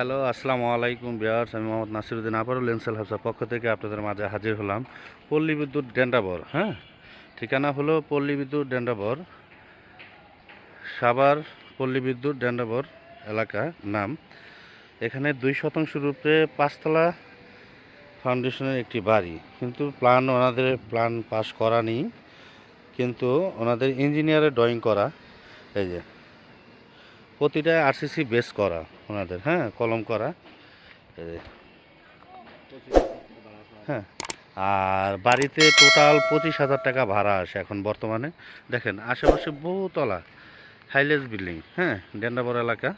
Hello, আসসালামু আলাইকুম বিয়ার্স আমি মোহাম্মদ নাসিরুদ্দিন আবারও লেন্সেল হাউসের পক্ষ থেকে আপনাদের মাঝে হাজির হলাম পল্লী বিদ্যুৎ ডেন্ডাবর হ্যাঁ? ঠিকানা হলো পল্লী বিদ্যুৎ ডেন্ডাবর সাবার পল্লী বিদ্যুৎ ডেন্ডাবর এলাকা নাম। এখানে দুই শতাংশ রূপে পাঁচতলা ফাউন্ডেশনের একটি বাড়ি। কিন্তু প্ল্যান ওনাদের প্ল্যান পাস করা নেই। কিন্তু ওনাদের ইঞ্জিনিয়ারের ড্রয়িং করা, এই যে, প্রতিটা আরসিসি বেস করা। ওনাদের হ্যাঁ কলম করা। হ্যাঁ আর বাড়িতে টোটাল পঁচিশ হাজার টাকা ভাড়া আসে এখন বর্তমানে। দেখেন, আশেপাশে বহুতলা হাইলেস বিল্ডিং হ্যাঁ ডেন্ডাবর এলাকা।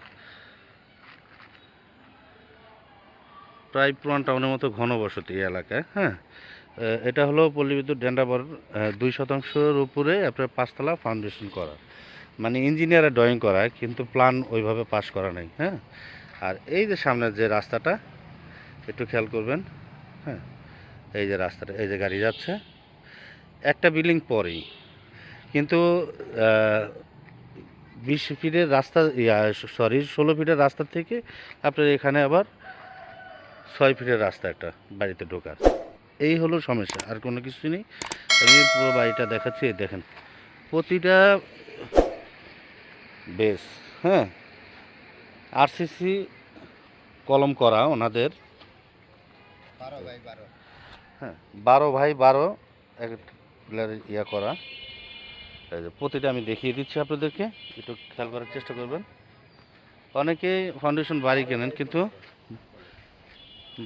প্রায় পুরান টাউনের মতো ঘনবসতি এই এলাকায় হ্যাঁ। এটা হলো পল্লী বিদ্যুৎ ডেন্ডাবর দুই শতাংশের উপরে আপনার পাঁচতলা ফাউন্ডেশন করা। মানে ইঞ্জিনিয়ারে ড্রয়িং করা কিন্তু প্ল্যান ওইভাবে পাস করা নেই হ্যাঁ? আর এই যে সামনের যে রাস্তাটা, একটু খেয়াল করবেন হ্যাঁ? এই যে রাস্তাটা, এই যে গাড়ি যাচ্ছে, একটা বিল্ডিং পরেই। কিন্তু বিশ ফিটের রাস্তা সরি ষোলো ফিটের রাস্তা থেকে আপনার এখানে আবার ছয় ফিটের রাস্তা একটা বাড়িতে ঢোকার। এই হলো সমস্যা, আর কোনো কিছু নেই। আমি পুরো বাড়িটা দেখাচ্ছি দেখেন। প্রতিটা বেশ হ্যাঁ। আরসিসি কলম করা ওনাদের। বারো বাই বারো। হ্যাঁ বারো ভাই বারো এক ইয়া করা। এই যে প্রতিটা আমি দেখিয়ে দিচ্ছি আপনাদেরকে একটু খেয়াল করার চেষ্টা করবেন। অনেকে ফাউন্ডেশন বাড়ি কেনেন কিন্তু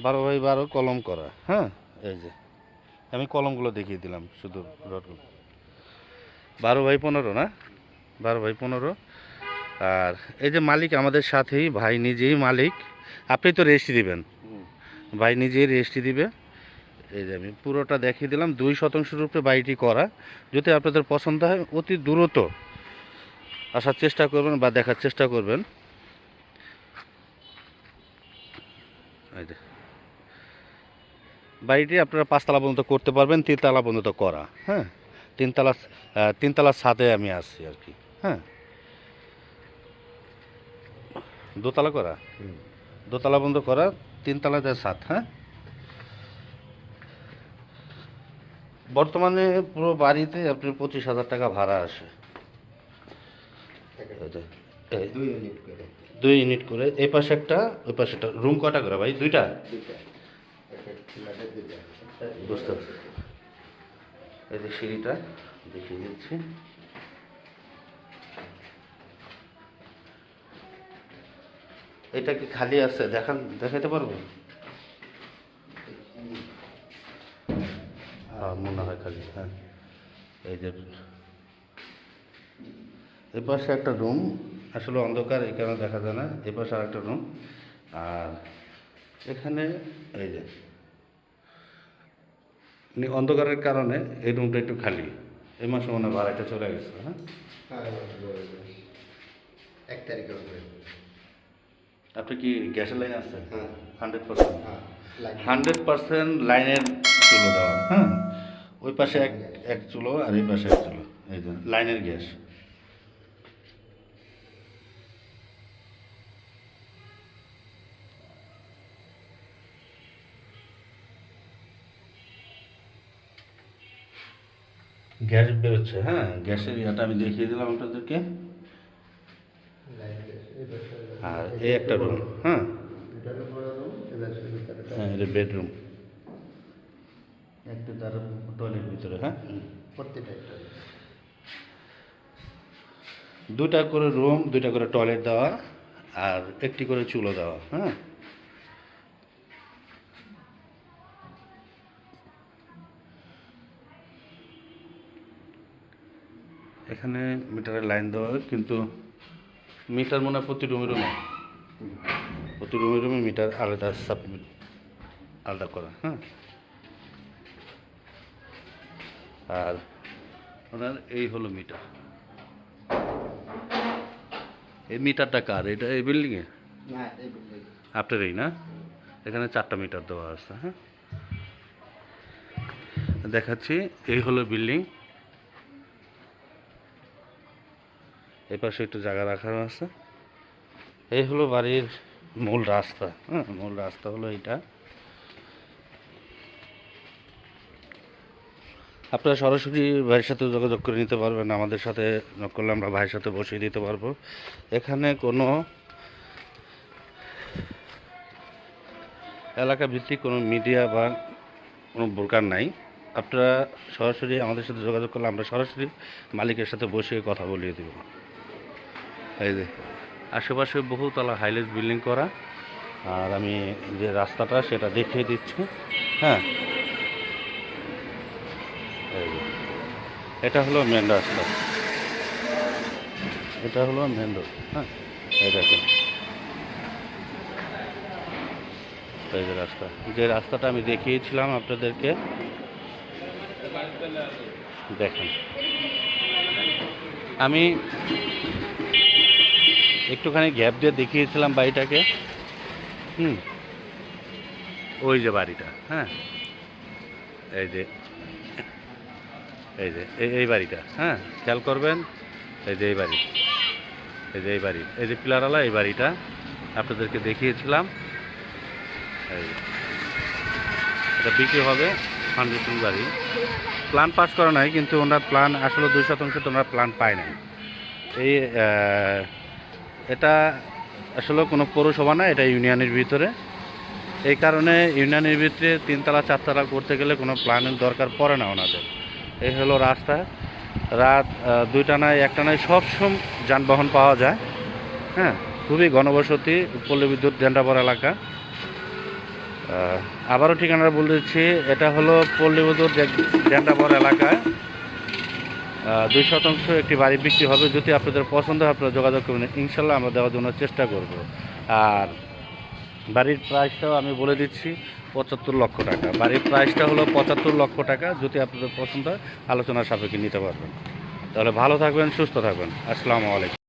বারো বাই বারো কলম করা হ্যাঁ। এই যে আমি কলমগুলো দেখিয়ে দিলাম শুধু রডগুলো বারো বাই পনেরো না? বারো বাই পনেরো। আর এই যে মালিক আমাদের সাথেই ভাই নিজেই মালিক। আপনি তো রেস্ট দিবেন। ভাই নিজেই রেস্ট দিবে। এই যে আমি পুরোটা দেখিয়ে দিলাম দুই শতাংশ রূপে বাড়িটি করা। যদি আপনাদের পছন্দ হয় অতি দ্রুত আসার চেষ্টা করবেন বা দেখার চেষ্টা করবেন। বাড়িটি আপনারা পাঁচতলা পর্যন্ত করতে পারবেন তিনতলা পর্যন্ত করা। হ্যাঁ? তিনতলা তিনতলার ছাদে আমি আসছি আর কি। হ্যাঁ? দোতলা করা? দোতলা বন্ধ করা তিনতলা যায় সাত হ্যাঁ? বর্তমানে পুরো বাড়িতে আপনার পঁচিশ হাজার টাকা ভাড়া আসে। দুই ইউনিট করে। এই পাশে একটা ওই পাশে একটা রুম কটা করে ভাই? দুইটা। বুঝতে পারছি। এই যে সিঁড়িটা দেখিয়ে দিচ্ছি। এটা কি খালি আছে? দেখান দেখাতে পারব? হ্যাঁ মনে হয় খালি হ্যাঁ। এই যে এ পাশে একটা রুম, আসলে অন্ধকার, এই কারণে দেখা যায় না। এ পাশে আর একটা রুম, আর এখানে এই যে অন্ধকারের কারণে এই রুমটা একটু খালি। এই মাসে মনে হয় ভাড়াটা চলে গেছে হ্যাঁ। এক তারিখে আপনি কি গ্যাসের লাইন আছে হ্যাঁ। Hundred percent. হ্যাঁ হান্ড্রেড পার্সেন্ট লাইনের চুলো দেওয়া। হ্যাঁ। ওই পাশে এক এক চুলো আর এই পাশে এক চুলো। এই যে লাইনের গ্যাস। গ্যাস বেরোচ্ছে হ্যাঁ। গ্যাসের ইয়াটা আমি দেখিয়ে দিলাম আপনাদেরকে লাইন গেছে এই পাশে আর এই একটা রুম হ্যাঁ? হ্যাঁ এটা বেডরুম একটা তার টয়লেট ভিতরে হ্যাঁ? প্রত্যেকটা দুটা করে রুম দুটা করে টয়লেট দেওয়া আর একটি করে চুলো দেওয়া হ্যাঁ? এখানে মিটারের লাইন দেওয়া কিন্তু মিটার মনে হয় প্রতি রুমে রুমে। প্রতি রুমে রুমে মিটার আলাদা সাব আলাদা করা হ্যাঁ। আর ওনার এই হলো মিটার। এই মিটারটা কার? এটা এই বিল্ডিংয়ে? আপনার এই না? এখানে চারটা মিটার দেওয়া আছে হ্যাঁ। দেখাচ্ছি এই হলো বিল্ডিং। এই পাশে একটু জায়গা রাখানো আছে। এই হলো বাড়ির মূল রাস্তা হ্যাঁ মূল রাস্তা হলো এটা আপনারা সরাসরি ভাইয়ের সাথে যোগাযোগ করে নিতে পারবেন, আমাদের সাথে করলে আমরা ভাইয়ের সাথে বসিয়ে দিতে পারব। এখানে কোনো এলাকা ভিত্তিক কোনো মিডিয়া বা কোনো বোরকার নাই। আপনারা সরাসরি আমাদের সাথে যোগাযোগ করলে আমরা সরাসরি মালিকের সাথে বসে কথা বলিয়ে দেব। এই যে, আশেপাশে বহুতলা হাইলেস বিল্ডিং করা। আর আমি যে রাস্তাটা, সেটা দেখিয়ে দিচ্ছি। হ্যাঁ। এটা হলো মেন রাস্তা। এটা হলো মেন রোড হ্যাঁ। দেখেন। এই যে রাস্তা। যে রাস্তাটা আমি দেখিয়েছিলাম আপনাদেরকে, দেখেন। আমি একটুখানি গ্যাপ দিয়ে দেখিয়েছিলাম বাড়িটাকে। হুম। ওই যে বাড়িটা হ্যাঁ। এই যে এই যে, এই বাড়িটা হ্যাঁ খেয়াল করবেন? এই যে এই বাড়ি, এই যে এই বাড়ি, এই যে পিলারওয়ালা, এই বাড়িটা আপনাদেরকে দেখিয়েছিলাম। এই এটা বিক্রি হবে ফাউন্ডেশন বাড়ি। প্ল্যান পাস করা নাই, কিন্তু ওনার প্ল্যান আসলে দুই শতাংশ তো ওনার প্ল্যান পায় নাই। এই এটা আসলে কোনো পৌরসভা না, এটা ইউনিয়নের ভিতরে। এই কারণে ইউনিয়নের ভিতরে তিনতলা, চারতলা করতে গেলে কোনো প্ল্যানের দরকার পড়ে না ওনাদের। এই হলো রাস্তা। রাত দুইটা নয় একটা নয় সবসম যানবাহন পাওয়া যায়। হ্যাঁ খুবই ঘনবসতি পল্লী বিদ্যুৎ জেন্ডাপর এলাকা। আবারও ঠিকানা বলে দিচ্ছি, এটা হলো পল্লী বিদ্যুৎ জেন্ডাপর এলাকায় দুই শতাংশ একটি বাড়ি বিক্রি হবে। যদি আপনাদের পছন্দ হয়, আপনারা যোগাযোগ করবেন। ইনশাল্লাহ আমরা দেওয়ার জন্য চেষ্টা করব। আর বাড়ির প্রাইসটাও আমি বলে দিচ্ছি, পঁচাত্তর লক্ষ টাকা। বাড়ির প্রাইসটা হলো পঁচাত্তর লক্ষ টাকা। যদি আপনাদের পছন্দ হয়, আলোচনার সাপেক্ষে নিতে পারবেন। তাহলে ভালো থাকবেন, সুস্থ থাকবেন। আসসালামু আলাইকুম।